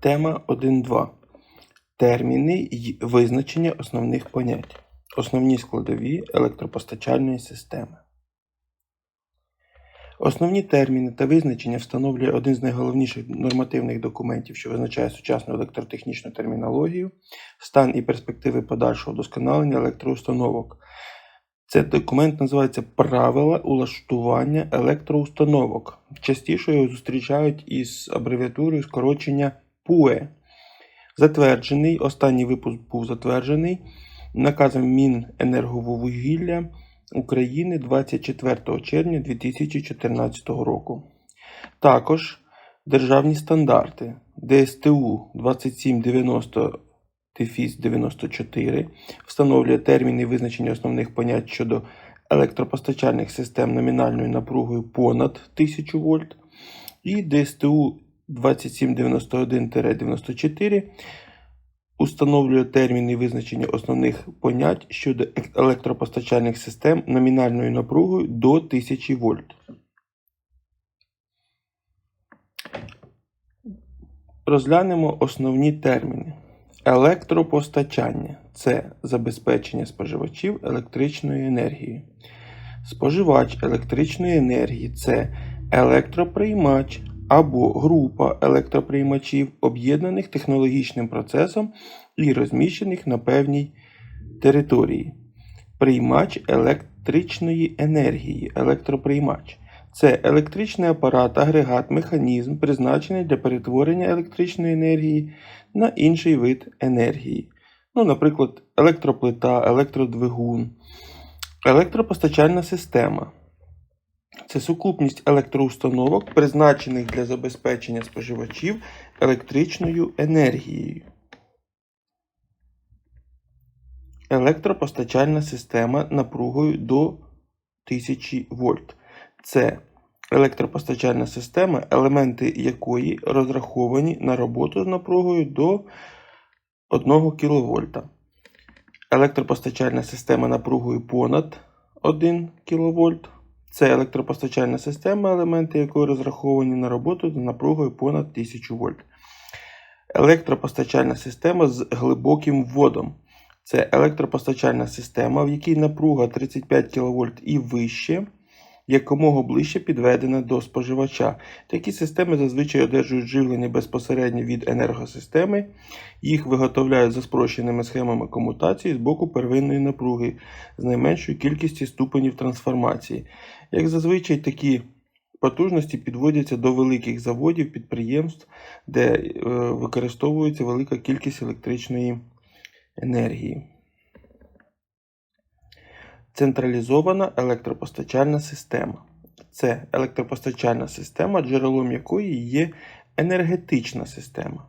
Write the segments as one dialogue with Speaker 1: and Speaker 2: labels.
Speaker 1: Тема 1.2. Терміни й визначення основних понять. Основні складові електропостачальної системи. Основні терміни та визначення встановлює один з найголовніших нормативних документів, що визначає сучасну електротехнічну термінологію, стан і перспективи подальшого вдосконалення електроустановок. Цей документ називається Правила улаштування електроустановок. Частіше його зустрічають із абревіатурою скорочення ПУЕ. Затверджений, останній випуск був затверджений наказом Міненерговугілля України 24 червня 2014 року. Також державні стандарти ДСТУ 2790 94 встановлює терміни визначення основних понять щодо електропостачальних систем номінальною напругою понад 1000 вольт і ДСТУ 2791-94 установлює терміни визначення основних понять щодо електропостачальних систем номінальною напругою до 1000 вольт. Розглянемо основні терміни. Електропостачання це забезпечення споживачів електричною енергією. Споживач електричної енергії це електроприймач або група електроприймачів, об'єднаних технологічним процесом і розміщених на певній території. Приймач електричної енергії, електроприймач. Це електричний апарат, агрегат, механізм, призначений для перетворення електричної енергії на інший вид енергії. Ну, наприклад, електроплита, електродвигун, електропостачальна система. Це сукупність електроустановок, призначених для забезпечення споживачів електричною енергією. Електропостачальна система напругою до 1000 вольт. Це електропостачальна система, елементи якої розраховані на роботу з напругою до 1 кВт. Електропостачальна система напругою понад 1 кВт. Це електропостачальна система, елементи якої розраховані на роботу з напругою понад 1000 вольт. Електропостачальна система з глибоким вводом. Це електропостачальна система, в якій напруга 35 кВт і вище, якомога ближче підведена до споживача. Такі системи зазвичай одержують живлення безпосередньо від енергосистеми, їх виготовляють за спрощеними схемами комутації з боку первинної напруги з найменшою кількістю ступенів трансформації. Як зазвичай, такі потужності підводяться до великих заводів, підприємств, де е, використовується велика кількість електричної енергії. Централізована електропостачальна система. Це електропостачальна система, джерелом якої є енергетична система.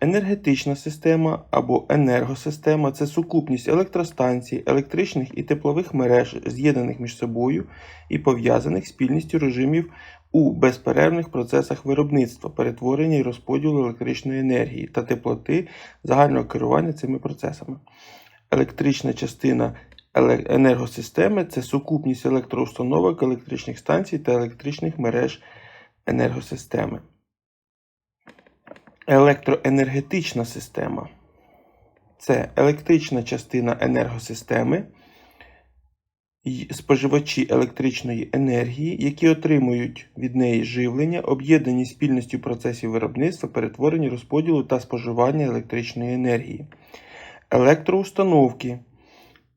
Speaker 1: Енергетична система або енергосистема це сукупність електростанцій, електричних і теплових мереж, з'єднаних між собою і пов'язаних спільністю режимів у безперервних процесах виробництва, перетворення і розподілу електричної енергії та теплоти загального керування цими процесами. Електрична частина енергосистеми це сукупність електроустановок, електричних станцій та електричних мереж енергосистеми. Електроенергетична система це електрична частина енергосистеми, споживачі електричної енергії, які отримують від неї живлення, об'єднані спільністю процесів виробництва, перетворення, розподілу та споживання електричної енергії. Електроустановки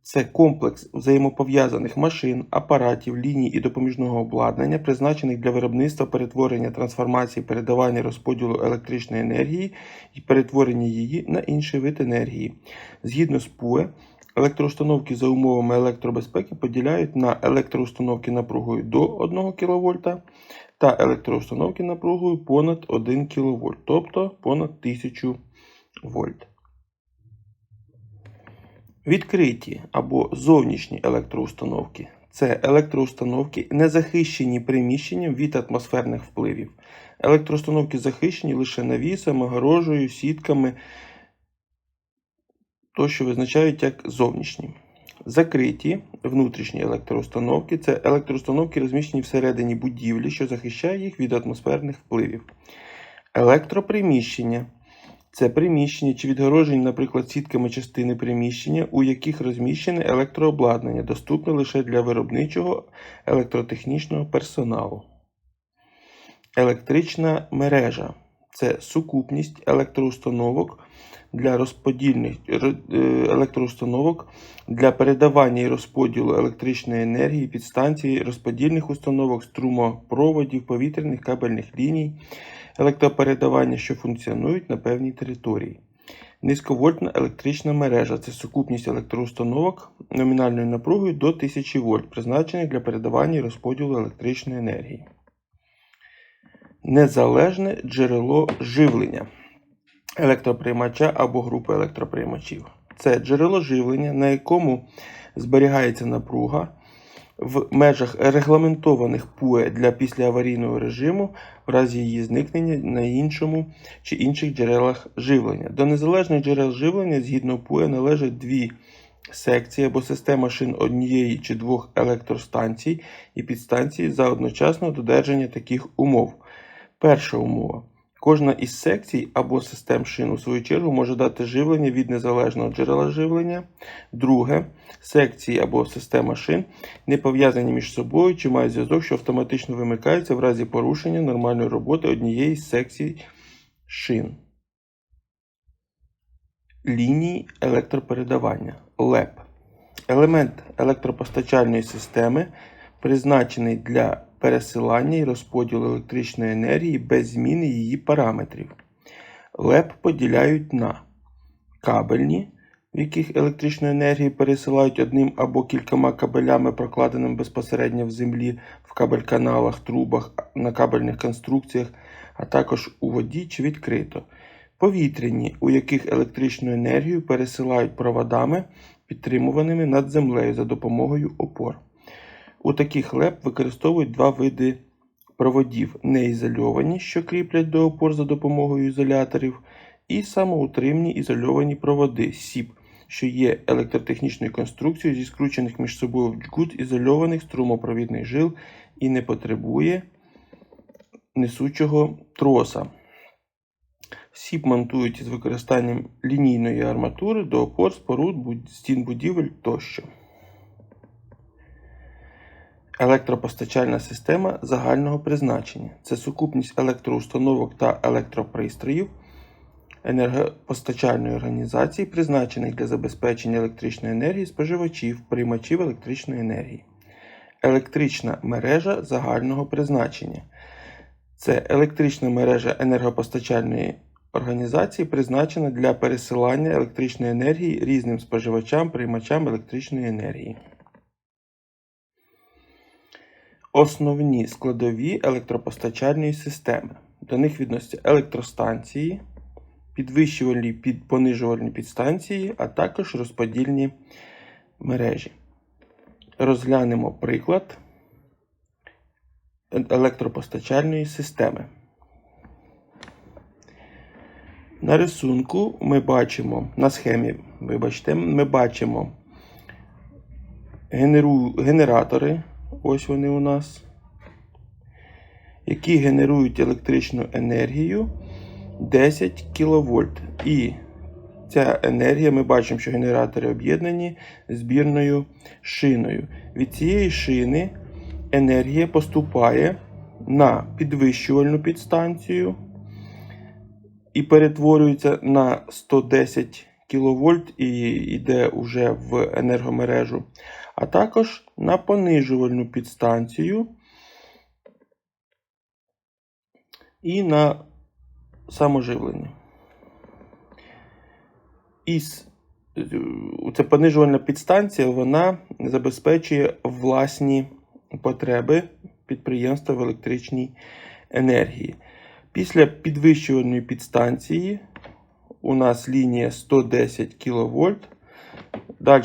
Speaker 1: це комплекс взаємопов'язаних машин, апаратів, ліній і допоміжного обладнання, призначених для виробництва, перетворення, трансформації, передавання розподілу електричної енергії і перетворення її на інший вид енергії. Згідно з ПУЕ, електроустановки за умовами електробезпеки поділяють на електроустановки напругою до 1 кВт та електроустановки напругою понад 1 кВт, тобто понад 1000 вольт. Відкриті або зовнішні електроустановки це електроустановки, не захищені приміщенням від атмосферних впливів. Електроустановки захищені лише навісом, огорожею, сітками, то, що визначають як зовнішні. Закриті внутрішні електроустановки це електроустановки, розміщені всередині будівлі, що захищає їх від атмосферних впливів. Електроприміщення це приміщення чи відгорожені, наприклад, сітками частини приміщення, у яких розміщене електрообладнання, доступне лише для виробничого електротехнічного персоналу. Електрична мережа це сукупність електроустановок для розподільних е, електроустановок для передавання і розподілу електричної енергії підстанцій, розподільних установок, струмопроводів, повітряних кабельних ліній, електропередавання, що функціонують на певній території. Низьковольтна електрична мережа це сукупність електроустановок номінальною напругою до 1000 вольт, призначених для передавання і розподілу електричної енергії. Незалежне джерело живлення електроприймача або групи електроприймачів. Це джерело живлення, на якому зберігається напруга в межах регламентованих ПУЕ для післяаварійного режиму в разі її зникнення на іншому чи інших джерелах живлення. До незалежних джерел живлення згідно ПУЕ належать дві секції або система шин однієї чи двох електростанцій і підстанцій за одночасного додержання таких умов. Перша умова. Кожна із секцій або систем шин, у свою чергу, може дати живлення від незалежного джерела живлення. Друге, секції або система шин не пов'язані між собою чи мають зв'язок, що автоматично вимикається в разі порушення нормальної роботи однієї з секцій шин. Лінії електропередавання ЛЕП. Елемент електропостачальної системи призначений для пересилання і розподілу електричної енергії без зміни її параметрів. ЛЕП поділяють на кабельні, в яких електричну енергію пересилають одним або кількома кабелями, прокладеними безпосередньо в землі, в кабель-каналах, трубах, на кабельних конструкціях, а також у воді чи відкрито. Повітряні, у яких електричну енергію пересилають проводами, підтримуваними над землею за допомогою опор. У таких леп використовують два види проводів: неізольовані, що кріплять до опор за допомогою ізоляторів, і самоутримні ізольовані проводи СІП, що є електротехнічною конструкцією зі скручених між собою джгут ізольованих струмопровідних жил і не потребує несучого троса. СІП монтують із використанням лінійної арматури до опор, споруд, стін будівель тощо. Електропостачальна система загального призначення це сукупність електроустановок та електропристроїв енергопостачальної організації, призначених для забезпечення електричної енергії споживачів, приймачів електричної енергії. Електрична мережа загального призначення це електрична мережа енергопостачальної організації, призначена для пересилання електричної енергії різним споживачам, приймачам електричної енергії. Основні складові електропостачальної системи. До них відносяться електростанції, підвищувальні під понижувальні підстанції, а також розподільні мережі. Розглянемо приклад електропостачальної системи. На рисунку ми бачимо, на схемі, вибачте, ми бачимо генератори. Ось вони у нас, які генерують електричну енергію 10 кВт. І ця енергія, ми бачимо, що генератори об'єднані збірною шиною. Від цієї шини енергія поступає на підвищувальну підстанцію і перетворюється на 110 кВт і йде вже в енергомережу, а також на понижувальну підстанцію і на саможивлення. Із ця понижувальна підстанція вона забезпечує власні потреби підприємства в електричній енергії. Після підвищувальної підстанції у нас лінія 110 кВт. Далі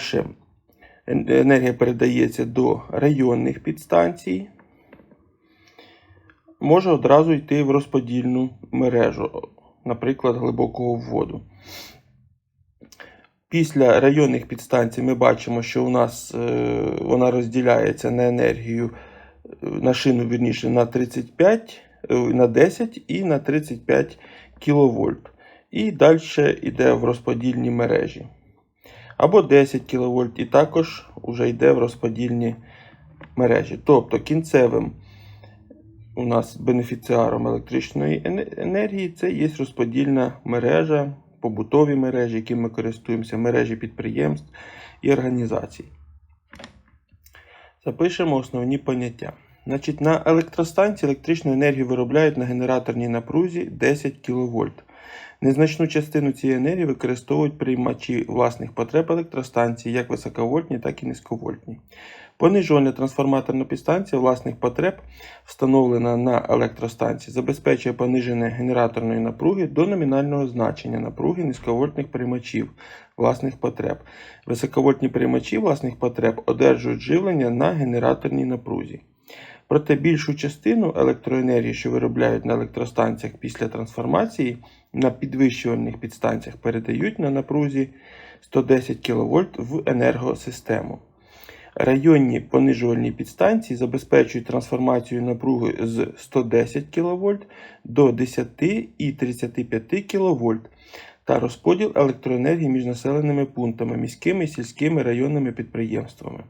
Speaker 1: енергія передається до районних підстанцій. Може одразу йти в розподільну мережу, наприклад, глибокого вводу. Після районних підстанцій ми бачимо, що у нас е, вона розділяється на енергію, е, на шину вірніше, на 35 е, на 10 і на 35 кВт. І далі йде в розподільні мережі. Або 10 кВт, і також вже йде в розподільні мережі. Тобто кінцевим у нас бенефіціаром електричної енергії це є розподільна мережа, побутові мережі, якими ми користуємося, мережі підприємств і організацій. Запишемо основні поняття. Значить, на електростанції електричну енергію виробляють на генераторній напрузі 10 кВт. Незначну частину цієї енергії використовують приймачі власних потреб електростанції, як високовольтні, так і низьковольтні. Понижувальна трансформаторна підстанція власних потреб, встановлена на електростанції, забезпечує пониження генераторної напруги до номінального значення напруги низьковольтних приймачів власних потреб. Високовольтні приймачі власних потреб одержують живлення на генераторній напрузі. Проте більшу частину електроенергії, що виробляють на електростанціях після трансформації, на підвищувальних підстанціях передають на напрузі 110 кВт в енергосистему. Районні понижувальні підстанції забезпечують трансформацію напруги з 110 кВт до 10 і 35 кВт та розподіл електроенергії між населеними пунктами, міськими сільськими районними підприємствами.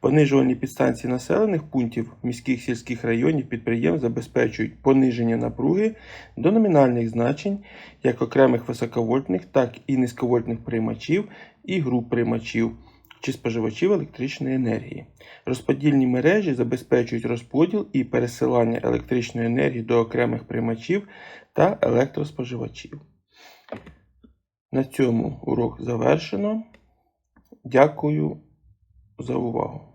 Speaker 1: Понижувальні підстанції населених пунктів міських сільських районів підприємств забезпечують пониження напруги до номінальних значень як окремих високовольтних, так і низьковольтних приймачів і груп приймачів чи споживачів електричної енергії. Розподільні мережі забезпечують розподіл і пересилання електричної енергії до окремих приймачів та електроспоживачів. На цьому урок завершено. Дякую за увагу.